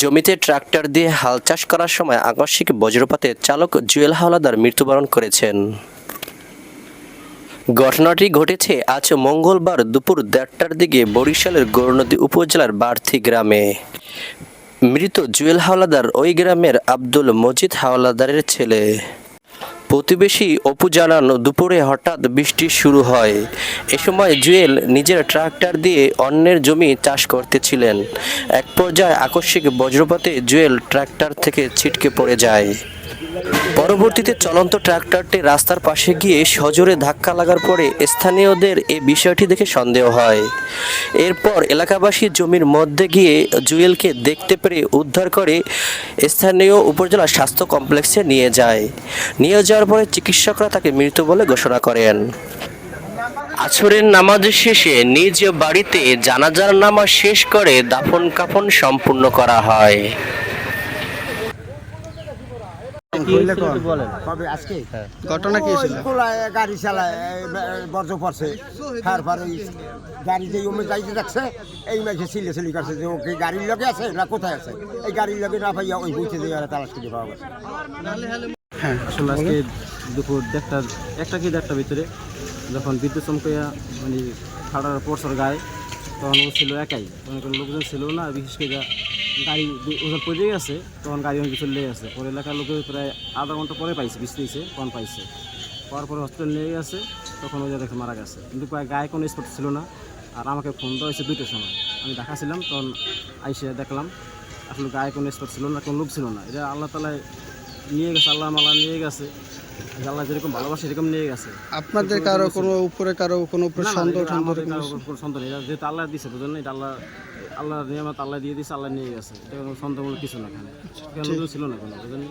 জমিতে ট্রাক্টর দিয়ে হাল চাষ করার সময় আকস্মিক বজ্রপাতে চালক জুয়েল হাওলাদার মৃত্যুবরণ করেছেন। ঘটনাটি ঘটেছে আজ মঙ্গলবার দুপুর দেড়টার দিকে বরিশালের গৌরনদী উপজেলার বার্থি গ্রামে। মৃত জুয়েল হাওলাদার ওই গ্রামের আব্দুল মজিদ হাওলাদারের ছেলে। প্রতিবেশী অপু জানান, দুপুরে হঠাৎ বৃষ্টি শুরু হয়। এ সময় জুয়েল নিজের ট্রাক্টর দিয়ে অন্যের জমি চাষ করতেছিলেন। এক পর্যায়ে আকস্মিক বজ্রপাতে জুয়েল ট্রাক্টর থেকে ছিটকে পড়ে যায়। পরবর্তীতে চলন্ত ট্রাক্টরটি রাস্তার পাশে গিয়ে সজোরে ধাক্কা লাগার পরে স্থানীয়দের এ বিষয়টি দেখে সন্দেহ হয়। এরপর এলাকাবাসী জমির মধ্যে গিয়ে জুয়েলকে দেখতে পেরে উদ্ধার করে স্থানীয় উপজেলা স্বাস্থ্য কমপ্লেক্সে নিয়ে যায়। নিয়ে যাওয়ার পরে চিকিৎসকরা তাকে মৃত বলে ঘোষণা করেন। আছরের নামাজ শেষে নিজ বাড়িতে জানাজার নামাজ শেষ করে দাফন কাফন সম্পূর্ণ করা হয়। কবে? আজকে? ঘটনা কি ছিল ওই খোলায় গাড়ি চালায় এই বে- বর্জ্য পড়ছে তারপর ওই গাড়ি যে ওমে যাইতে যাচ্ছে এই মাঝে সিলে সিলি করছে যে ওকে গাড়ির লগে আছে না কোথায় আছে? এই গাড়ির লগে না পাইয়া ওই বুঝতে দিয়ে ওরা তালাশ করে পাওয়া গেছে। হ্যাঁ আসলে আজকে দুপুর দেড়টা একটা কি দেড়টা ভিতরে যখন বিদ্যুৎ চমকাইয়া মানে ফাটার পড়ছর গায়ে তখন ও ছিল একাই। লোকজন ছিল না বিশেষ করে গাড়ি ওজন পড়ে গেছে তখন গাড়ি অনেক লেগে গেছে পরে এলাকার লোকে প্রায় আধা ঘণ্টা পরে পাইছে বৃষ্টিছে তখন পাইছে। পাওয়ার পরে হসপিটাল নিয়ে গেছে তখন ওই দেখে মারা গেছে। কিন্তু প্রায় গায়ে কোনো স্পট ছিল না। আর আমাকে ফোন দেওয়া হয়েছে দুটোর সময়। আমি ঢাকা ছিলাম তখন আইসে দেখলাম আসলে গায়ে কোনো স্পট ছিল না কোনো লোক ছিল না। এটা আল্লাহ তালায় নিয়ে গেছে আল্লাহ মাল্লাহ নিয়ে গেছে। আল্লাহ যেরকম ভালোবাসে এরকম নিয়ে গেছে। আপনাদের কারও কোনো উপরে কারও কোনো উপরে সন্দেহ সন্দেহ এটা যেহেতু আল্লাহ দিছে বুঝলেন এটা আল্লাহ আল্লাহ নিয়ামত আল্লাহ দিয়ে দিছে, আল্লাহ নিয়ে গেছে। এটা কোনো সন্দেহমূলক কিছু না এখানে। এখানে ছিল না কোনো, বুঝলেন?